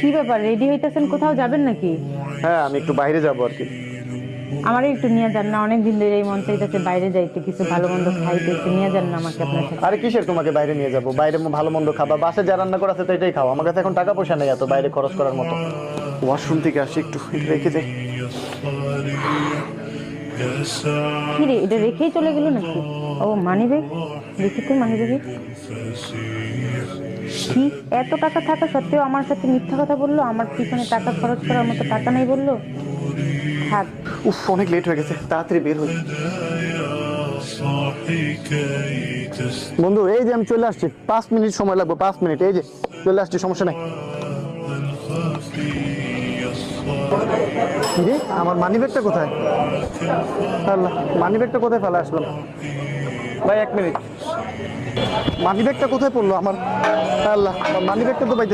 কি ব্যাপার রেডি হইতেছেন? কোথাও যাবেন নাকি? হ্যাঁ আমি একটু বাইরে যাব আর কি। আমারও একটু নিয়ে যান না অনেকদিন ধরে এই মন চাইতেছে বাইরে যাইতে কিছু ভালো মন্দ খাইতে একটু নিয়ে যান না আমাকে আপনার সাথে আরে কিসের তোমাকে বাইরে নিয়ে যাব? বাইরে ভালো মন্দ খাবা। বাসে যা রান্না করা আছে তো এটাই খাও। আমার কাছে এখন টাকা পয়সা নেই এত বাইরে খরচ করার মতো। ওয়াশরুম থেকে আসি একটু রেখে যাই কি রে এটা রেখেই চলে গেল নাকি? ও মানি ব্যাগ দেখি তো মানি ব্যাগে কি এত টাকা থাকা সত্ত্বেও আমার সাথে মিথ্যা কথা বলল, আমার পিছনে টাকা খরচ করার মতো টাকা নেই বলল। থাক। উফ, অনেক লেট হয়ে গেছে, তাড়াতাড়ি বের হই। বন্ধু, এই যে আমি চলে আসছি, পাঁচ মিনিট সময় লাগবে, পাঁচ মিনিট, এই যে, চলে আসছি, সমস্যা নাই। রে, আমার মানি ব্যাগটা কোথায়? মানি ব্যাগটা কোথায় ফেলে আসলাম? ভাই এক মিনিট। মানি ব্যাগটা কোথায় পড়ল? আমার আল্লাহ মানি ব্যাগটা তো পাইতে